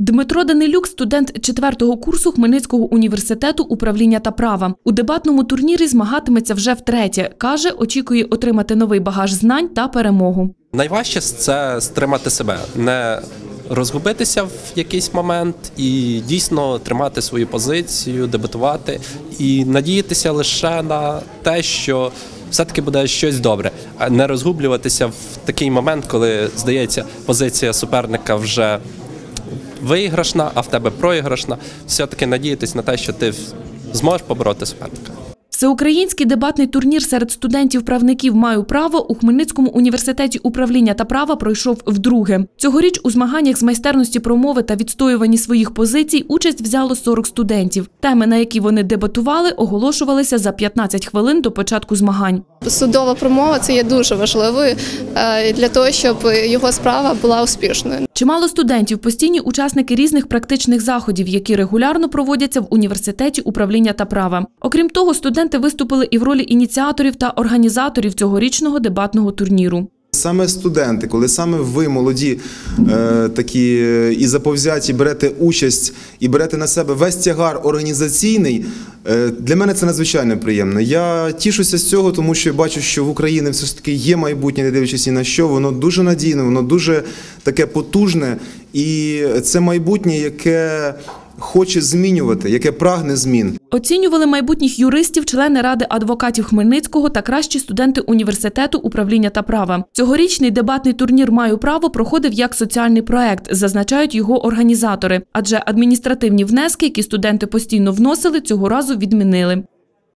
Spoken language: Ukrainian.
Дмитро Данилюк, студент четвертого курсу Хмельницького університету управління та права. У дебатному турнірі змагатиметься вже втретє. Каже, очікує отримати новий багаж знань та перемогу. Найважче це стримати себе, не розгубитися в якийсь момент і дійсно тримати свою позицію, дебатувати і надіятися лише на те, що все-таки буде щось добре, а не розгублюватися в такий момент, коли здається, позиція суперника вже виграшна, а в тебе проіграшна. Все-таки надіятись на те, що ти зможеш побороти суперника. Всеукраїнський дебатний турнір серед студентів-правників «Маю право» у Хмельницькому університеті управління та права пройшов вдруге. Цьогоріч у змаганнях з майстерності промови та відстоюванні своїх позицій участь взяло 40 студентів. Теми, на які вони дебатували, оголошувалися за 15 хвилин до початку змагань. Судова промова це є дуже важливою е, для того, щоб його справа була успішною. Чимало студентів постійні учасники різних практичних заходів, які регулярно проводяться в університеті управління та права. Окрім того, студенти виступили і в ролі ініціаторів та організаторів цьогорічного дебатного турніру. Саме студенти, коли саме ви молоді е, такі е, і заповзяті берете участь і берете на себе весь тягар організаційний, е, для мене це надзвичайно приємно. Я тішуся з цього, тому що бачу, що в Україні все ж таки є майбутнє, не дивлячись ні на що. Воно дуже надійне, воно дуже таке потужне, і це майбутнє, яке хоче змінювати, яке прагне змін. Оцінювали майбутніх юристів, члени ради адвокатів Хмельницького та кращі студенти університету управління та права. Цьогорічний дебатний турнір Маю право проходив як соціальний проект, зазначають його організатори. Адже адміністративні внески, які студенти постійно вносили, цього разу відмінили.